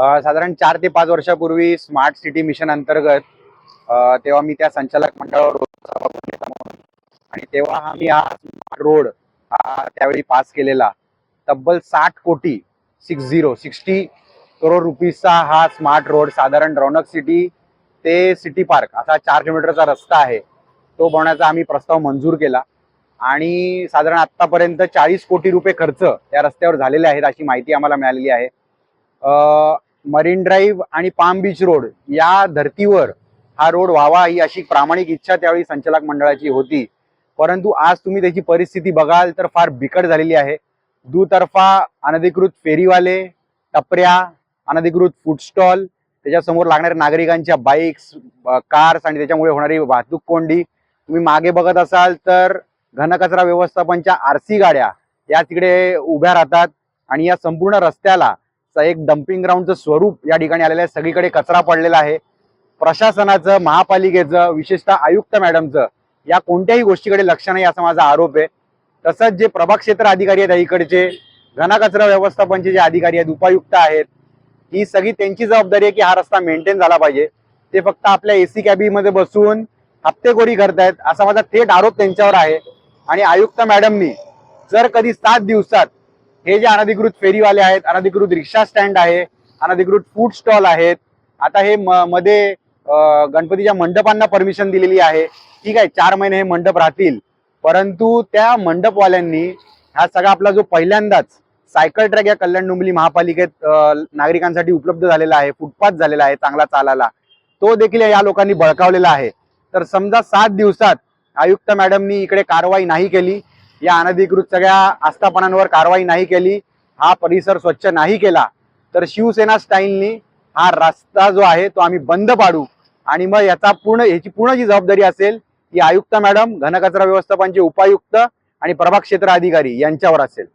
साधारण चार ते पाच वर्षापूर्वी स्मार्ट सिटी मिशन अंतर्गत तेव्हा मी त्या संचालक मंडळावर आणि तेव्हा आम्ही हा स्मार्ट रोड हा त्यावेळी पास केलेला. तब्बल साठ कोटी सिक्स झिरो सिक्स्टी करोड रुपीजचा हा स्मार्ट रोड साधारण रौनक सिटी ते सिटी पार्क असा चार किलोमीटरचा रस्ता आहे. तो बनवण्याचा आम्ही प्रस्ताव मंजूर केला. आणि साधारण आत्तापर्यंत चाळीस कोटी रुपये खर्च या रस्त्यावर झालेले आहेत अशी माहिती आम्हाला मिळालेली आहे. मरीन ड्राईव्ह आणि पाम बीच रोड या धर्तीवर हा रोड व्हावा ही अशी प्रामाणिक इच्छा त्यावेळी संचालक मंडळाची होती. परंतु आज तुम्ही त्याची परिस्थिती बघाल तर फार बिकट झालेली आहे. दुतर्फा अनधिकृत फेरीवाले टपऱ्या अनधिकृत फूड स्टॉल त्याच्यासमोर लागणाऱ्या नागरिकांच्या बाईक्स कार्स आणि त्याच्यामुळे होणारी वाहतूक कोंडी. तुम्ही मागे बघत असाल तर घनकचरा व्यवस्थापनच्या आरसी गाड्या या तिकडे उभ्या राहतात आणि या संपूर्ण रस्त्याला एक डम्पिंग ग्राउंडचं स्वरूप या ठिकाणी आलेलं आहे. सगळीकडे कचरा पडलेला आहे. प्रशासनाचं महापालिकेचं विशेषतः आयुक्त मॅडमचं या कोणत्याही गोष्टीकडे लक्ष नाही असा माझा आरोप आहे. तसंच जे प्रभाग क्षेत्र अधिकारी आहेत इकडचे घनकचरा व्यवस्थापनचे जे अधिकारी आहेत उपायुक्त आहेत ही सगळी त्यांची जबाबदारी आहे की हा रस्ता मेंटेन झाला पाहिजे. ते फक्त आपल्या एसी कॅबीमध्ये बसून हप्तेखोरी करतायत असा माझा थेट आरोप त्यांच्यावर आहे. आणि आयुक्त मॅडमनी जर कधी सात दिवसात हे जे अनधिकृत फेरीवाले आहेत अनधिकृत रिक्षा स्टँड आहे अनधिकृत फूड स्टॉल आहेत आता हे म- मध्ये गणपतीच्या मंडपांना परमिशन दिलेली आहे. ठीक आहे चार महिने हे मंडप राहतील. परंतु त्या मंडपवाल्यांनी हा सगळा आपला जो पहिल्यांदाच सायकल ट्रॅक या कल्याण डोंबिवली महापालिकेत नागरिकांसाठी उपलब्ध झालेला आहे फुटपाथ झालेला आहे चांगला चालायला तो देखील या लोकांनी बळकावलेला आहे. तर समजा सात दिवसात आयुक्त मॅडमनी इकडे कारवाई नाही केली या अनधिकृत सगळ्या आस्थापनांवर कारवाई नाही केली हा परिसर स्वच्छ नाही केला तर शिवसेना स्टाईलनी हा रस्ता जो आहे तो आम्ही बंद पाडू. आणि मग याचा पूर्ण याची पूर्ण जी जबाबदारी असेल ती आयुक्त मॅडम घनकचरा व्यवस्थापनचे उपायुक्त आणि प्रभाग क्षेत्र अधिकारी यांच्यावर असेल.